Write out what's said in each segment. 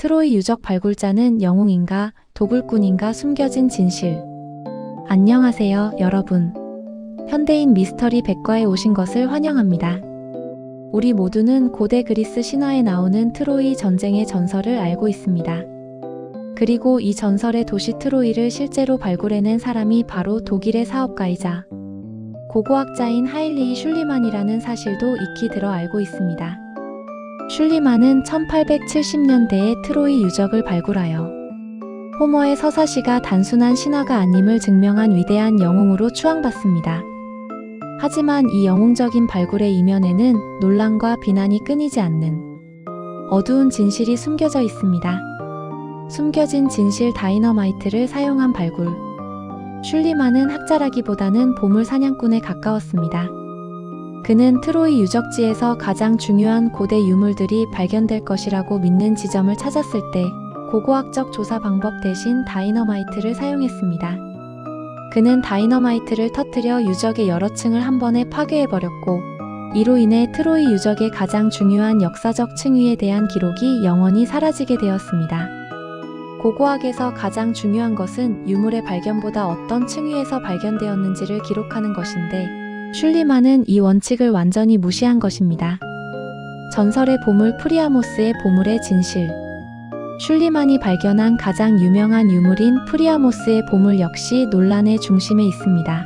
트로이 유적 발굴자는 영웅인가, 도굴꾼인가 숨겨진 진실. 안녕하세요, 여러분. 현대인 미스터리 백과에 오신 것을 환영합니다. 우리 모두는 고대 그리스 신화에 나오는 트로이 전쟁의 전설을 알고 있습니다. 그리고 이 전설의 도시 트로이를 실제로 발굴해낸 사람이 바로 독일의 사업가이자 고고학자인 하일리 슐리만이라는 사실도 익히 들어 알고 있습니다. 슐리만은 1870년대에 트로이 유적을 발굴하여 호머의 서사시가 단순한 신화가 아님을 증명한 위대한 영웅으로 추앙받습니다. 하지만 이 영웅적인 발굴의 이면에는 논란과 비난이 끊이지 않는 어두운 진실이 숨겨져 있습니다. 숨겨진 진실 다이너마이트를 사용한 발굴. 슐리만은 학자라기보다는 보물 사냥꾼에 가까웠습니다. 그는 트로이 유적지에서 가장 중요한 고대 유물들이 발견될 것이라고 믿는 지점을 찾았을 때 고고학적 조사 방법 대신 다이너마이트를 사용했습니다. 그는 다이너마이트를 터뜨려 유적의 여러 층을 한 번에 파괴해버렸고, 이로 인해 트로이 유적의 가장 중요한 역사적 층위에 대한 기록이 영원히 사라지게 되었습니다. 고고학에서 가장 중요한 것은 유물의 발견보다 어떤 층위에서 발견되었는지를 기록하는 것인데, 슐리만은 이 원칙을 완전히 무시한 것입니다. 전설의 보물 프리아모스의 보물의 진실. 슐리만이 발견한 가장 유명한 유물인 프리아모스의 보물 역시 논란의 중심에 있습니다.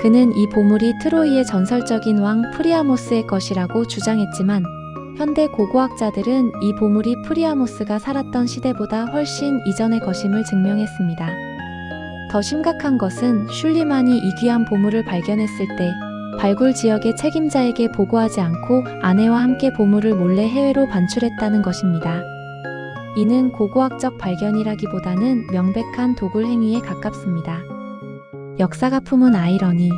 그는 이 보물이 트로이의 전설적인 왕 프리아모스의 것이라고 주장했지만 현대 고고학자들은 이 보물이 프리아모스가 살았던 시대보다 훨씬 이전의 것임을 증명했습니다. 더 심각한 것은 슐리만이 이 귀한 보물을 발견했을 때 발굴 지역의 책임자에게 보고하지 않고 아내와 함께 보물을 몰래 해외로 반출했다는 것입니다. 이는 고고학적 발견이라기보다는 명백한 도굴 행위에 가깝습니다. 역사가 품은 아이러니.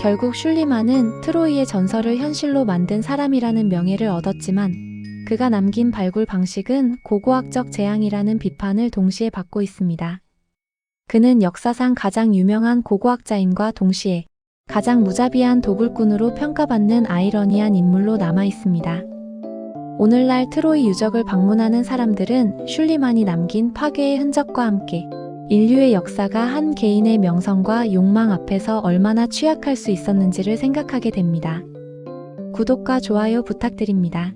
결국 슐리만은 트로이의 전설을 현실로 만든 사람이라는 명예를 얻었지만 그가 남긴 발굴 방식은 고고학적 재앙이라는 비판을 동시에 받고 있습니다. 그는 역사상 가장 유명한 고고학자인과 동시에 가장 무자비한 도굴꾼으로 평가받는 아이러니한 인물로 남아 있습니다. 오늘날 트로이 유적을 방문하는 사람들은 슐리만이 남긴 파괴의 흔적과 함께 인류의 역사가 한 개인의 명성과 욕망 앞에서 얼마나 취약할 수 있었는지를 생각하게 됩니다. 구독과 좋아요 부탁드립니다.